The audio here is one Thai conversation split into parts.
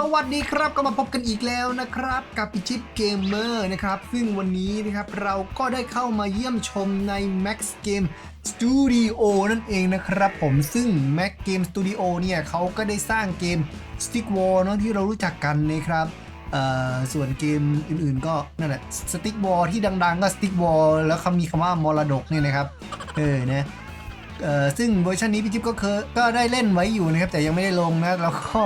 สวัสดีครับก็มาพบกันอีกแล้วนะครับ กับพิชิตเกมเมอร์นะครับ ซึ่งวันนี้นะครับเราก็ได้เข้ามาเยี่ยมชมใน Max Game Studio นั่นเองนะครับผมซึ่ง Max Game Studio เนี่ยเขาก็ได้สร้างเกม Stick War เนอะที่เรารู้จักกันนะครับส่วนเกมอื่นๆ ก็นั่นแหละ Stick War ที่ดังๆ ก็ Stick War แล้วเขามีคำว่ามรดกเนี่ยนะครับเออนะเอ่อซึ่งเวอร์ชันนี้พี่จิ๊บก็เคยก็ได้เล่นไว้อยู่นะครับแต่ยังไม่ได้ลงนะแล้วก็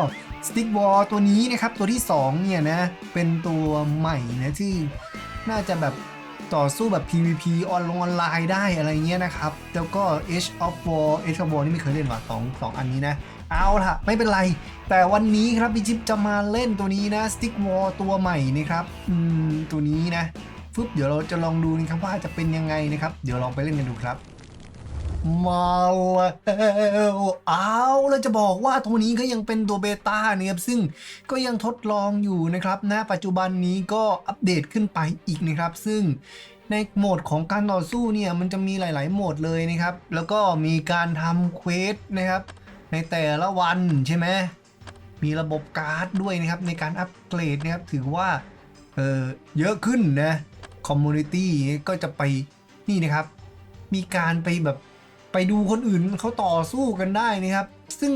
สติ๊กบอลตัวนี้นะครับ ตัวที่ 2 เนี่ยนะ เป็นตัวใหม่นะที่น่าจะแบบต่อสู้แบบ PVP ออนลงออนไลน์ได้อะไรเงี้ยนะครับ แล้วก็ Age of War Age of War นี่ไม่เคยเล่นว่ะสองสองอันนี้นะ เอาล่ะ ไม่เป็นไร แต่วันนี้ครับพี่จิ๊บจะมาเล่นตัวนี้นะ Stick War ตัวใหม่นะครับ อืม ตัวนี้นะฟึบเดี๋ยวเราจะลองดูนะครับว่าจะเป็นยังไงนะครับ เดี๋ยวลองไปเล่นกันดูครับ มาแล้วเอาแล้วจะบอกว่าตัวนี้ก็ยังเป็นตัวเบต้านะครับซึ่งก็ยังทดลองอยู่นะครับณปัจจุบันนี้ก็อัปเดตขึ้นไปอีกนะครับ ซึ่งในโหมดของการต่อสู้เนี่ยมันจะมีหลาย ๆ โหมดเลยนะครับ แล้วก็มีการทำเควสนะครับ ในแต่ละวันใช่ไหมมีระบบการ์ดด้วยนะครับ ในการอัปเกรดนะครับ ถือว่าเออเยอะขึ้นนะคอมมูนิตี้ก็จะไปนี่นะครับ มีการไปแบบ ไปดูคนอื่นเขาต่อสู้กันได้นะครับ ซึ่ง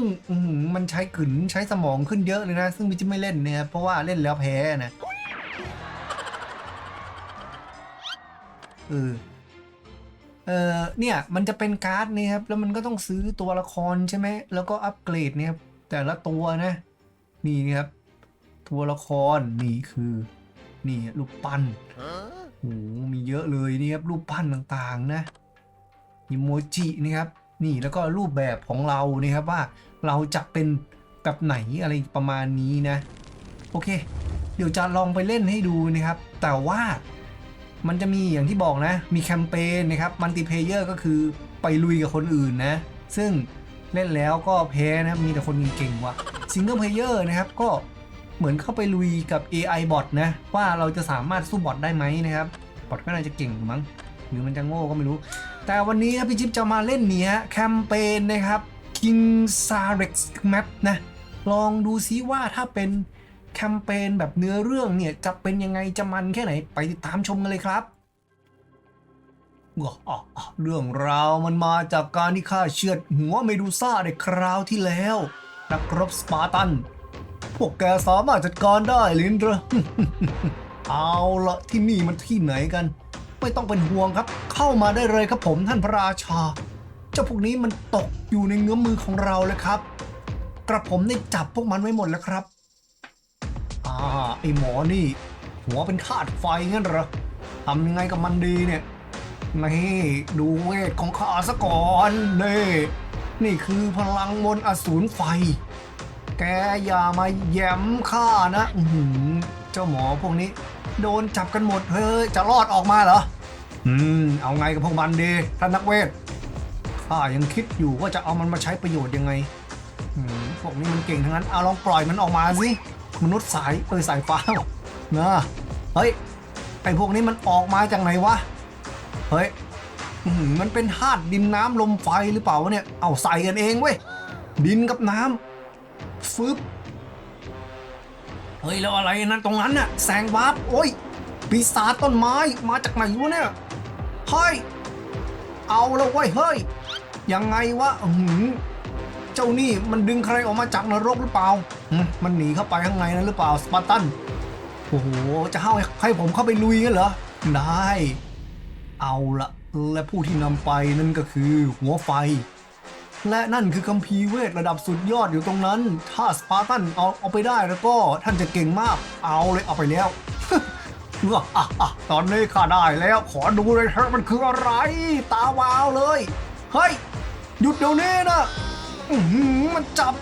มันใช้ขืนใช้สมองขึ้นเยอะเลยนะ ซึ่งมิจะไม่เล่นนะครับเพราะว่าเล่นแล้วแพ้นะเออเออเนี่ยมันจะเป็นการ์ดนะครับ แล้วมันก็ต้องซื้อตัวละครใช่ไหม แล้วก็อัปเกรดเนะครับแต่ละตัวนะ นี่นครับ ตัวละครนี่คือ นี่รูปปั้นโอ้โหมีเยอะเลยนี่ครับรูปปั้นต่างๆ นะ อิโมจินะครับนี่แล้วก็รูปแบบของเรานะครับว่าเราจะเป็นแบบไหนอะไรประมาณนี้นะ โอเค เดี๋ยวจะลองไปเล่นให้ดูนะครับ แต่ว่ามันจะมีอย่างที่บอกนะ มีแคมเปญนะครับมัลติเพเยอร์ก็คือไปลุยกับคนอื่นนะ ซึ่งเล่นแล้วก็แพ้นะครับมีแต่คนเก่งๆวะซิงเกิลเพลเยอร์นะครับก็เหมือนเข้าไปลุยกับ AI บอทนะ ว่าเราจะสามารถสู้บอทได้ไหมนะครับบอทก็น่าจะเก่งมั้งหรือมันจะโง่ก็ไม่รู้ แต่วันนี้พี่จิ๊บจะมาเล่นเนี้ยแคมเปญนะครับ King s a r e x Map นะ ลองดูซิว่าถ้าเป็นแคมเปญแบบเนื้อเรื่องเนี่ย จะเป็นยังไงจะมันแค่ไหนไปติดตามชมกันเลยครับว้าเรื่องราวมันมาจากการที่ข้าเชือดหัวเมดูซ่าในคราวที่แล้ว นักรบสปาร์ตัน พวกแกสามารถจัดการได้ลินเดอเอาละที่นี่มันที่ไหนกัน ไม่ต้องเป็นห่วงครับ เข้ามาได้เลยครับผมท่านพระราชา เจ้าพวกนี้มันตกอยู่ในเงื้อมมือของเราเลยครับ กระผมได้จับพวกมันไว้หมดแล้วครับอ่าไอหมอนี่ หัวเป็นธาตุไฟงั้นเหรอทำยังไงกับมันดีเนี่ยนี่ดูเวทของข้าซะก่อนนี่นี่คือพลังมนต์อสูรไฟ แกอย่ามาแย้มข้านะเจ้าหมอพวกนี้ โดนจับกันหมด เฮ้ย จะรอดออกมาเหรอ อืม เอาไงกับพวกมันดี ท่านนักเวท ข้ายังคิดอยู่ว่าจะเอามันมาใช้ประโยชน์ยังไง อืม พวกนี้มันเก่งทั้งนั้น เอาลองปล่อยมันออกมาสิ มนุษย์สายเออสายฟ้านะเฮ้ย ไอพวกนี้มันออกมาจากไหนวะ เฮ้ย มันเป็นธาตุดินน้ำลมไฟหรือเปล่าวะเนี่ย เอาใส่กันเองเว้ย ดินกับน้ำฟึบ เฮ้ยแล้วอะไรนะตรงนั้นน่ะแสงวาร์ปโอ้ยปีศาจต้นไม้มาจากไหนวะเนี่ยเฮ้ยเอาแล้วเว้ยเฮ้ยยังไงวะหือเจ้านี่มันดึงใครออกมาจากนรกหรือเปล่า มันหนีเข้าไปข้างในนั้นหรือเปล่าสปาร์ตันโอ้โหจะให้ให้ผมเข้าไปลุยกันเหรอได้ เอาละและผู้ที่นำไปนั่นก็คือหัวไฟ และนั่นคือคัมภีร์เวทระดับสุดยอดอยู่ตรงนั้น ถ้าสปาร์ตันเอาเอาไปได้แล้วก็ท่านจะเก่งมาก เอาเลยเอาไปแล้วอะอะอะตอนนี้ข้าได้แล้ว ขอดูเลยเถอะมันคืออะไร ตาวาวเลย เฮ้ย หยุดเดี๋ยวนี้นะมันจับ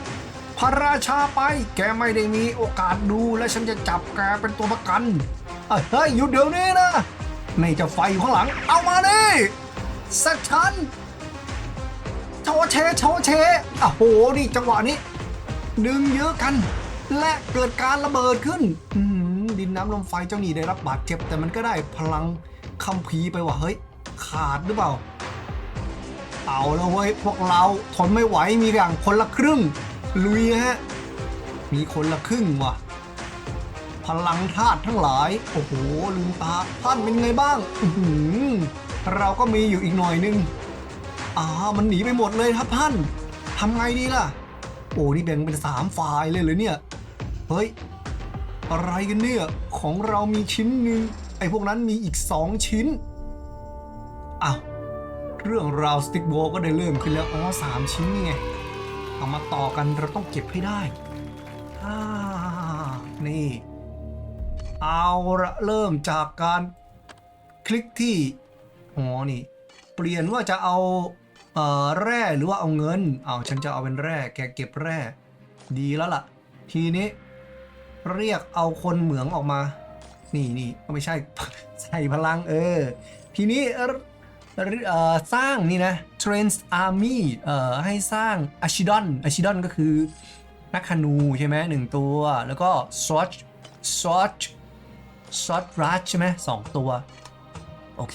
พระราชาไป แกไม่ได้มีโอกาสดูและฉันจะจับแกเป็นตัวประกันเอ้ยเฮ้ยหยุดเดี๋ยวนี้นะนี่จะไฟข้างหลัง เอามาดิสักชั้น โชเชโชเชอะโหนี่จังหวะนี้ ดึงเยอะกัน และเกิดการระเบิดขึ้นดินน้ำลมไฟเจ้าหนี่ได้รับบาดเจ็บ แต่มันก็ได้พลังคัมภีร์ไปว่าเฮ้ย ขาดหรือเปล่า เอาแล้วเว้ยพวกเราทนไม่ไหวมีอย่างคนละครึ่ง ลุยฮะ มีคนละครึ่งว่ะ พลังธาตุทั้งหลาย โอ้โหลืมตาท่านเป็นไงบ้างเราก็มีอยู่อีกหน่อยนึง อ่ามันหนีไปหมดเลยครับท่านทำไงดีล่ะ โอ้นี่แบ่งเป็นสามฝ่ายเลยเหรอเนี่ย เฮ้ย อะไรกันเนี่ย ของเรามีชิ้นหนึ่งไอ้พวกนั้นมีอีกสองชิ้นอ้าวเรื่องราวสติ๊กโบก็ได้เริ่มขึ้นแล้วอ๋อสามชิ้นนี่ไงเอามาต่อกันเราต้องเก็บให้ได้อ่านี่ เอาละเริ่มจากการคลิกที่อ๋อนี่ เปลี่ยนว่าจะเอา อ่อแร่หรือว่าเอาเงิน เอาฉันจะเอาเป็นแร่แกเก็บแร่ ดีแล้วล่ะ ทีนี้ เรียกเอาคนเหมืองออกมา นี่นี่ก็ไม่ใช่ ใส่พลังเออ ทีนี้เอ่อสร้างนี่นะ Trans Army เอ่อให้สร้าง a s h i d o n a s h i d o n ก็คือ นักธนูใช่ไหมหนึ่งตัว แล้วก็ Sword Sword Sword Rush ใช่ไหมสองตัว โอเค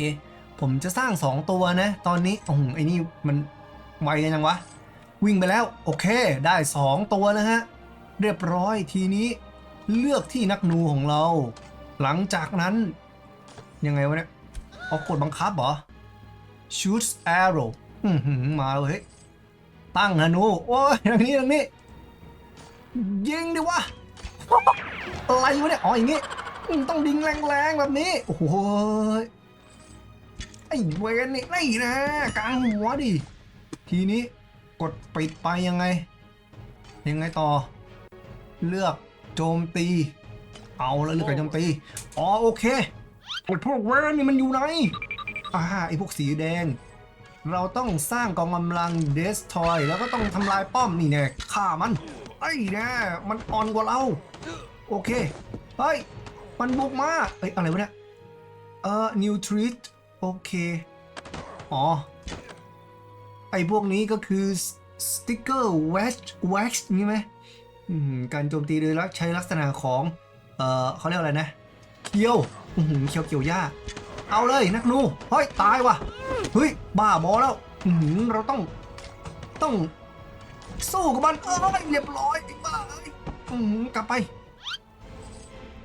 ผมจะสร้าง 2 ตัวนะ ตอนนี้โอ้โหไอ้นี่มันไวยังวะ วิ่งไปแล้ว โอเค ได้ 2 ตัวแล้วฮะ เรียบร้อยทีนี้เลือกที่นักนูของเรา หลังจากนั้น ยังไงวะเนี่ยเอากดบังคับเหรอ shoot arrow มาเลยเฮ้ยตั้งธนู โอ้ยทางนี้ทางนี้ ยิงดิวะ อะไรวะเนี่ย อ๋ออย่างงี้ ต้องดิงแรงๆแบบนี้ โอ้โห เวนนี่นี่นะกลางหัวดิ ทีนี้กดปิดไปยังไง ยังไงต่อ เลือกโจมตี เอาแล้วเลือกการโจมตี อ๋อโอเคไอ้พวกเวนนี่มันอยู่ไหนอ่าไอ้พวกสีแดง เราต้องสร้างกองกำลังเดสทอยแล้วก็ต้องทำลายป้อมนี่แน่ฆ่ามัน ไอ้แน่มันอ่อนกว่าเรา โอเค เฮ้ย มันบุกมาเอ้ยอะไรวะเนี่ยเอ่อ new treat โอเค อ๋อ ไอ้พวกนี้ก็คือสติ๊กเกอร์ wax wax นี่ไหมอืมการโจมตีโดยลักใช้ลักษณะของ เออเขาเรียกอะไรนะเคียวอืเขียวเกี่ยวหญ้า เอาเลยนักนูเฮ้ยตายว่ะเฮ้ยบ้าบอแล้วอืเราต้องต้องสู้กับมันเออเรียบร้อยบ้าเอ้ยกลับไป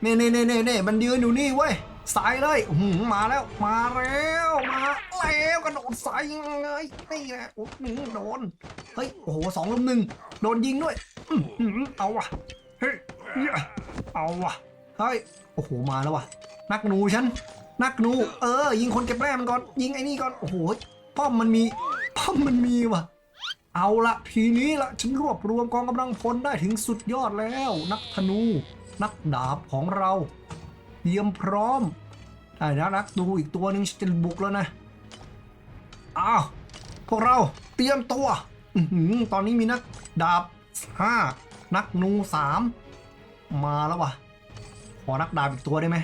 เน่เน่เน่เน่เน่มันยืนอยู่นี่เว้ย สายเลยหือมาแล้ว มาแล้วมาแล้วกระโดดใส่เลยนี่แหละโอ้โหโดนเฮ้ยโอ้โหสองลุมหนึ่งโดนยิงด้วยเอาว่ะเฮ้ยเหี้ยเอาว่ะเฮ้ยโอ้โหมาแล้วว่ะ นักหนูฉันนักหนูเออ ยิงคนเก็บแร่มันก่อนยิงไอ้นี่ก่อนโอ้โหป้อมมันมีป้อมมันมีว่ะ เอาละทีนี้ละฉันรวบรวมกองกำลังพลได้ถึงสุดยอดแล้ว นักธนู นักดาบของเรา เตรียมพร้อมได้นะนักดูอีกตัวหนึ่งจะบุกแล้วนะอ้าวพวกเราเตรียมตัวตอนนี้มีนักดาบห้านักนูสามมาแล้ววะขอนักดาบอีกตัวได้ไหม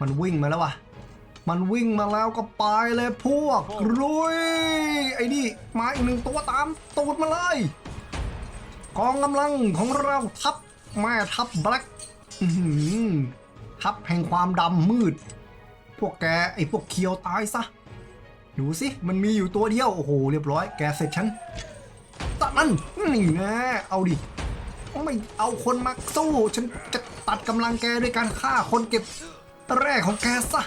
มันวิ่งมาแล้ววะมันวิ่งมาแล้วก็ไปเลยพวกรุยไอ้นี่มาอีกหนึ่งตัวตามตูดมาเลยกองกำลังของเราทัพแม่ทัพแบล็ก ทัพแห่งความดำมืด พวกแกไอ้พวกเคียวตายซะ ดูสิ มันมีอยู่ตัวเดียว โอ้โห เรียบร้อย แกเสร็จฉันตัดมันนี่นะเอาดิ ไม่เอาคนมาสู้ ฉันจะตัดกำลังแกด้วยการฆ่าคนเก็บแร่ของแกซะ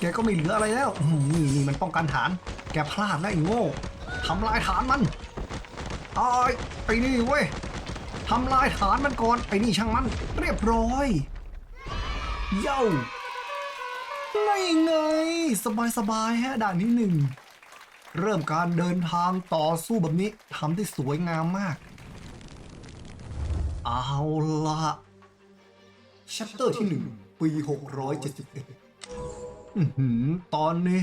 แกก็ไม่เหลืออะไรแล้ว นี่นี่มันป้องกันฐาน แกพลาดแล้วไอ้โง่ทำลายฐานมันไอ้ยไอ้นี่เว้ยทำลายฐานมันก่อนไอ้นี่ช่างมัน เรียบร้อย เย้าไม่ไงสบายสบายฮะด่านที่หนึ่งเริ่มการเดินทางต่อสู้แบบนี้ทำได้สวยงามมาก เอาละชัปเตอร์ที่หนึ่งปี671อื้อหือตอนนี้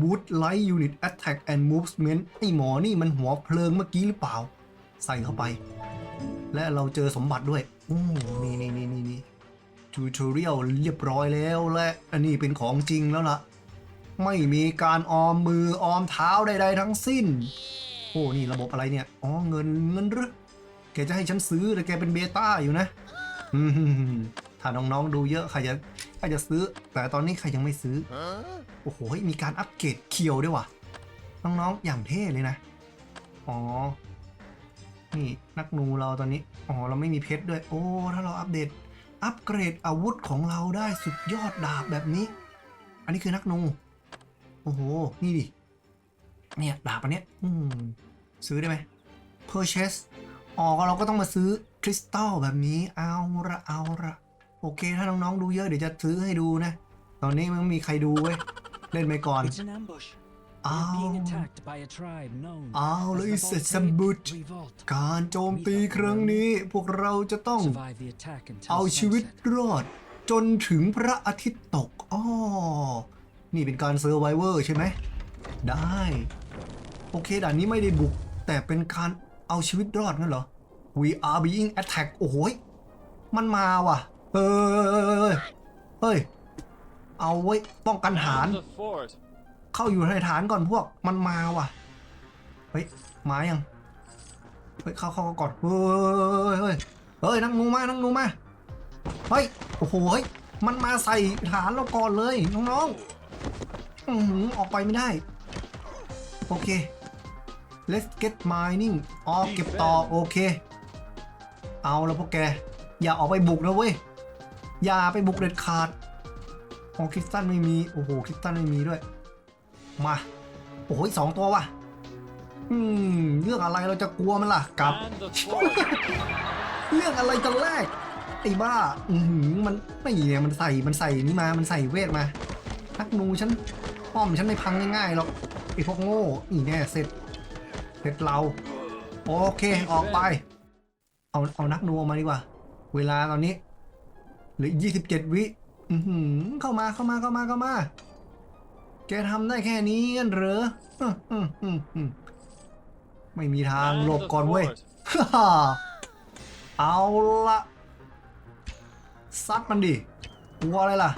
บูทไลท์ยูนิต Attack and Movement ไอหมอนี่มันหัวเพลิงเมื่อกี้หรือเปล่า ใส่เข้าไป และเราเจอสมบัติด้วย โอ้นี่นี่นี่นี่นี่ ทูทอเรียลเรียบร้อยแล้วและอันนี้เป็นของจริงแล้วล่ะ ไม่มีการออมมือออมเท้าใดๆทั้งสิ้น โอ้นี่ระบบอะไรเนี่ย อ๋อเงินเงินหรือแกจะให้ฉันซื้อแต่แกเป็นเบต้าอยู่นะถ้าน้องๆดูเยอะใครจะใครจะซื้อ แต่ตอนนี้ใครยังไม่ซื้อ โอ้โหมีการอัปเกรดเคียวด้วยว่ะ น้องๆอย่างเท่เลยนะ อ๋อ นี่นักหนูเราตอนนี้ อ๋อเราไม่มีเพชรด้วย โอ้ ถ้าเราอัปเดต อัปเกรดอาวุธของเราได้สุดยอดดาบแบบนี้ อันนี้คือนักนู โอ้โห นี่ดิ เนี่ย ดาบอันเนี้ยอืมซื้อได้ไหม purchase อ๋อเราก็ต้องมาซื้อคริสตัลแบบนี้ เอาละเอาละโอเค ถ้าน้อง ๆ ดูเยอะเดี๋ยวจะซื้อให้ดูนะ ตอนนี้มันไม่มีใครดูเว้ย เล่นไปก่อน It's an ambush. Oh. We're being attacked by a tribe known เอา as เลย the เสร็จสม Voltaic บุต Revolt. การโจมตีครั้งนี้พวกเราจะต้อง Survive the attack until เอาชีวิต sunset. รอดจนถึงพระอาทิตย์ตกอ้อนี่เป็นการเซอร์ไวเวอร์ใช่ไหม ได้ โอเคด่านนี้ไม่ได้บุก แต่เป็นการเอาชีวิตรอดงั้นเหรอ We are being attacked โอ้โหยมันมาว่ะ เฮ้ย เฮ้ย เอาไว้ป้องกันฐาน And the fort. เข้าอยู่ในฐานก่อนพวกมันมาว่ะ เฮ้ยมายัง เฮ้ยเข้าเข้าก่อนเฮ้ยเฮ้ยเฮ้ยนั่งงูมานั่งงูมา เฮ้ยโอ้โหเฮ้ยมันมาใส่ฐานเราก่อนเลยน้องๆออหืออกไปไม่ได้ โอเค let's get mining อ๋อเก็บต่อโอเค เอาแล้วพวกแก อย่าออกไปบุกนะเว้ย อย่าไปบุกเด็ดขาดของคริสตันไม่มี โอ้โหคริสตันไม่มีด้วย มา โอ้โหสองตัวว่ะ อืม เรื่องอะไรเราจะกลัวมันล่ะกลับ เรื่องอะไรจะแลกไอ้บ้า อือหือมันไม่เนี่ยมันใส่มันใส่นี่มา มันใส่เวทมานักนูฉันป้อมฉันไม่พังง่ายๆหรอกไอ้พวกโง่นี่แน่เสร็จเสร็จเรา โอเคออกไป เอาเอานักนูออกมาดีกว่า เวลาตอนนี้เหลือยี่สิบเจ็ดวิอือหือเข้ามาเข้ามาเข้ามาเข้ามา แกทำได้แค่นี้งั้นเหรออืมอืมอืมอืมไม่มีทาง And หลบ the ก่อนเว้ย fort. ฮ่าเอาละซัดมันดิกลัวอะไรล่ะ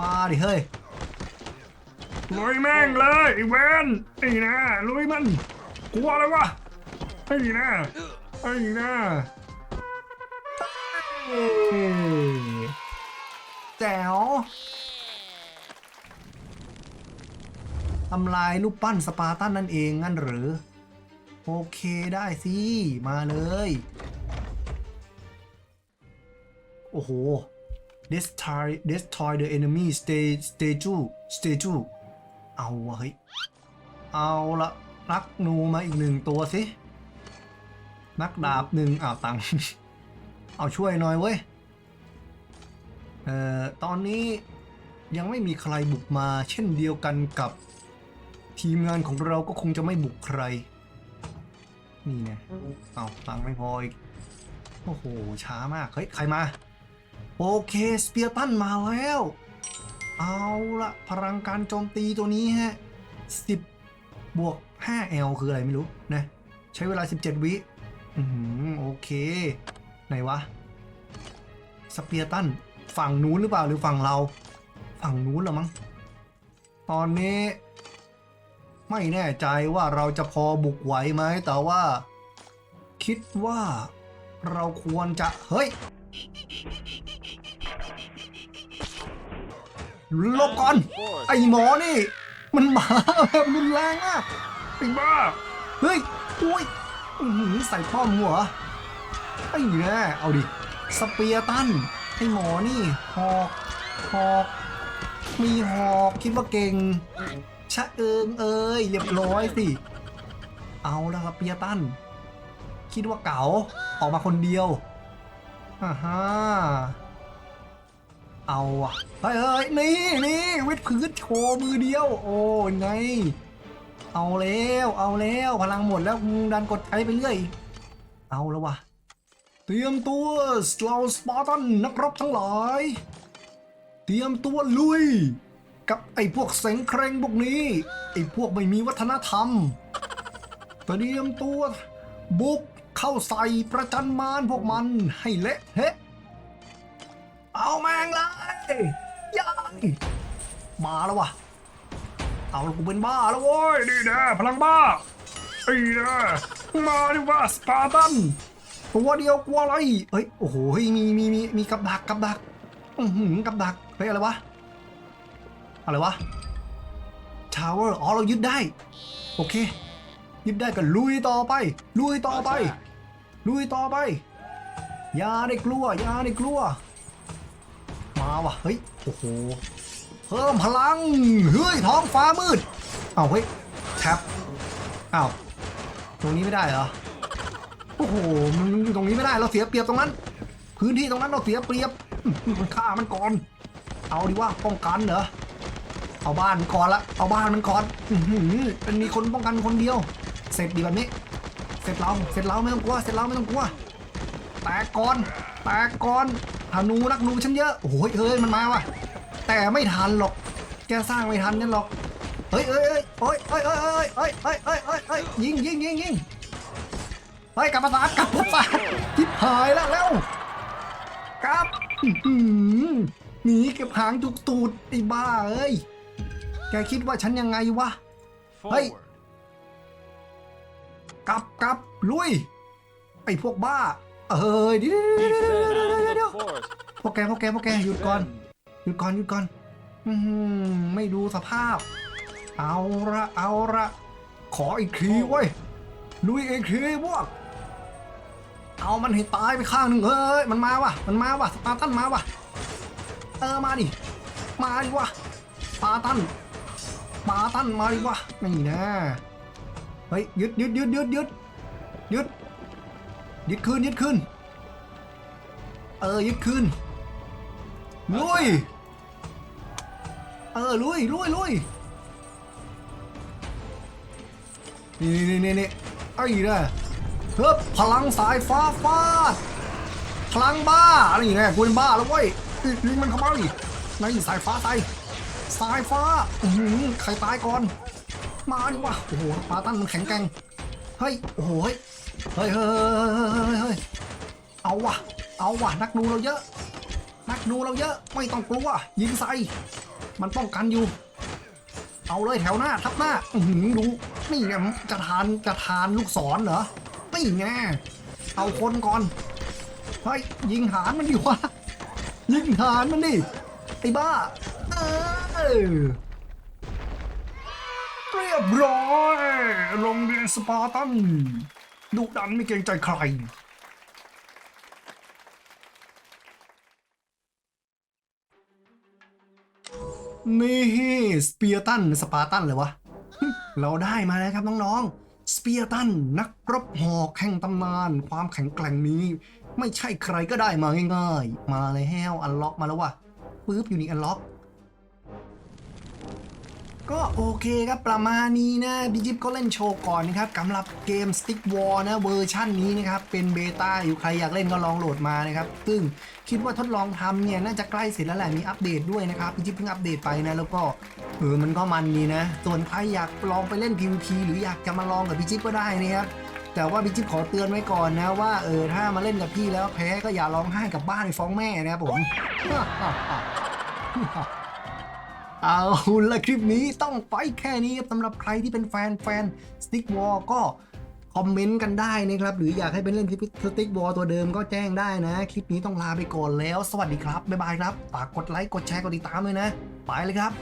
มาดิเฮ้ยลุยแม่งเลยไอ้เวนไอ้นะลุยมันกลัวอะไรวะไอ้นะไอ้นะเอ้ยแจ๋ว ทำลายรูปปั้นสปาร์ตันนั่นเองงั้นหรือ โอเคได้สิ มาเลย โอ้โห destroy destroy the enemy sta- statue statue เอาวะเฮ้ย เอาละนักนูมาอีกหนึ่งตัวสิ นักดาบหนึ่งอ้าวตัง เอาช่วยหน่อยเว้ย เอ่อ ตอนนี้ยังไม่มีใครบุกมาเช่นเดียวกันกับ ทีมงานของเราก็คงจะไม่บุกใคร นี่ไงเอาตังไม่พออีก โอ้โห ช้ามาก เฮ้ย ใครมา โอเค สเปียร์ตันมาแล้ว เอาละพลังการโจมตีตัวนี้ฮะ10บวก 5L คืออะไรไม่รู้นะ ใช้เวลา 17 วิอือหือโอเค ไหนวะ สเปียร์ตัน ฝั่งนู้นหรือเปล่าหรือฝั่งเรา ฝั่งนู้นหรอมั้ง ตอนนี้ ไม่แน่ใจว่าเราจะพอบุกไหวไหมแต่ว่า คิดว่าเราควรจะเฮ้ยหลบก่อน And the fort. ไอหมอนี่ มันมาแบบรุนแรงอะไอ้บ้าเฮ้ยอุ้ยอื้อหือใส่ป้อมหัวไอ้แน่เอาดิสเปียร์ตันไอหมอนี่หอกหอกมีหอกคิดว่าเก่ง ชะเอิงเอ้ยเรียบร้อยสิ เอาแล้วครับเปียตัน คิดว่าเก๋าออกมาคนเดียวอ่าฮะเอาอะเฮ้ยเฮ้ยนี่นี่วิดพื้นโชว์มือเดียว โอ้ยไง เอาแล้วเอาแล้วพลังหมดแล้วดันกดใช้ไปเรื่อย เอาแล้ววะเตรียมตัวสลาสปาร์ตันนักรบทั้งหลาย เตรียมตัวลุย กับไอ้พวกเสงเครงพวกนี้ ไอ้พวกไม่มีวัฒนธรรมเตรียมตัวบุกเข้าใส่ประจันมารพวกมันให้เละเทะเอาแมงเลยยายมาแล้ววะเอาละกูเป็นบ้าแล้วโว้ยนี่นะพลังบ้าไอ้นะมาดิว่าสปาร์ตันตัวเดียวกลัวอะไรเฮ้ยโอ้โหมีมีมีมีกับดักกับดักอือหือกับดักเฮ้ยอะไรวะ อะไรวะทาวเวอร์อ๋อเรายึดได้ โอเค ยึดได้ก็ลุยต่อไป ลุยต่อไป Attack. ลุยต่อไป อย่าได้กลัว อย่าได้กลัว มาว่ะ เฮ้ย โอ้โห เพิ่มพลัง เฮ้ย ท้องฟ้ามืด เอาเฮ้ยแท็บอ้าวตรงนี้ไม่ได้เหรอ โอ้โห มันอยู่ตรงนี้ไม่ได้ เราเสียเปรียบตรงนั้น พื้นที่ตรงนั้นเราเสียเปรียบอื้อหือมันฆ่ามันก่อน เอาดีว่าป้องกันเหรอ เอาบ้านมันก่อนละเอาบ้านมันก่อนเป็นมีคนป้องกันคนเดียว เสร็จดีแบบนี้ เสร็จเราเสร็จเราไม่ต้องกลัวเสร็จเราไม่ต้องกลัวแตกก่อนแตกก่อนธนูนักนูฉันเยอะโอ้โหเฮ้ยมันมาว่ะ แต่ไม่ทันหรอก แกสร้างไม่ทันนั่นหรอกเฮ้ยเฮ้ยเฮ้ยเฮ้ยเฮ้ยเฮ้ยเฮ้ยเฮ้ยเฮ้ยเฮ้ยเฮ้ยยิงยิงยิงยิงเฮ้ยกลับมาตาดกลับมาตาดทิพหายแล้วแล้วกลับหนีเก็บหางจุกตูดไอ้บ้าเอ้ย แกคิดว่าฉันยังไงวะ Hey. Forward. กลับกลับลุย ไอ้พวกบ้า เอ้ยเดี๋ยว Be เดี๋ยว fed เดี๋ยว out เดี๋ยว of เดี๋ยว the forest. พวกแกพวกแกพวกแกหยุดก่อน หยุดก่อนหยุดก่อนอื้อหือไม่ดูสภาพ เอาละเอาละขออีกทีเว้ยลุยอีกทีพวก เอามันให้ตายไปข้างหนึ่งเฮ้ยมันมาว่ะ มันมาว่ะสปาร์ตันมาว่ะ เออมาดิ มาดิวะสปาร์ตันส ปาตันมาดิวะนี่นะเฮ้ยยึดยึดยึดยึดยึดยึดยึดคืนยึดคืนเออยึดคืนลุยเออลุยลุยลุยนี่นี่นี่นี่ไอ้นี่ยเฮ้ยพลังสายฟ้าฟาดพลังบ้าอะไรอย่างเงี้ยกูเป็นบ้าแล้วเว้ยยิงมันเข้ามาดิในสายฟ้าต สายฟ้าอือหือใครตายก่อน มาดิวะโอ้โหปาตันมันแข็งแกร่งเฮ้ยโอ้โหเฮ้ยเฮ้ยเฮ้ยเฮ้ยเฮ้ยเอาวะเอาวะนักดูเราเยอะ นักดูเราเยอะไม่ต้องกลัวยิงใส่มันป้องกันอยู่ เอาเลยแถวหน้าทับหน้าอือหือดูนี่ไงจะทานจะทานลูกศรเหรอนี่ไงเอาคนก่อนเฮ้ยยิงหานมันดิวะยิงหานมันดิไอ้บ้าเออ เรียบร้อยโรงเรียนสปาร์ตันดุดันไม่เกรงใจใครนี่สเปียร์ตันสปาร์ตันเลยวะ เราได้มาแล้วครับน้องๆ สเปียร์ตันนักรบหอกแห่งตำนาน ความแข็งแกร่งนี้ ไม่ใช่ใครก็ได้มาง่ายๆ มาเลยแฮวอันล็อกมาแล้ววะปึ๊บอยู่นี่อันล็อก ก็โอเคครับประมาณนี้นะบิจิบก็เล่นโชว์ก่อนนะครับสำหรับเกม Stick War นะเวอร์ชั่นนี้นะครับเป็นเบต้าอยู่ใครอยากเล่นก็ลองโหลดมานะครับซึ่งคิดว่าทดลองทำเนี่ยน่าจะใกล้เสร็จแล้วแหละมีอัปเดตด้วยนะครับบิจิบเพิ่งอัปเดตไปนะแล้วก็เออมันก็มันดีนะ ส่วนใครอยากลองไปเล่น PVP หรืออยากจะมาลองกับบิจิบก็ได้นะครับแต่ว่าบิจิบขอเตือนไว้ก่อนนะว่าเออถ้ามาเล่นกับพี่แล้วแพ้ก็อย่าร้องไห้กับบ้านไปฟ้องแม่นะครับผม เอาละคลิปนี้ต้องไปแค่นี้ครับสำหรับใครที่เป็นแฟนแฟนสติ๊กวอลก็คอมเมนต์กันได้นะครับ หรืออยากให้เป็นเล่นคลิปสติ๊กวอลตัวเดิมก็แจ้งได้นะ คลิปนี้ต้องลาไปก่อนแล้ว สวัสดีครับ บ๊ายบายครับฝากกดไลค์กดแชร์กดติดตามด้วยนะ ไปเลยครับ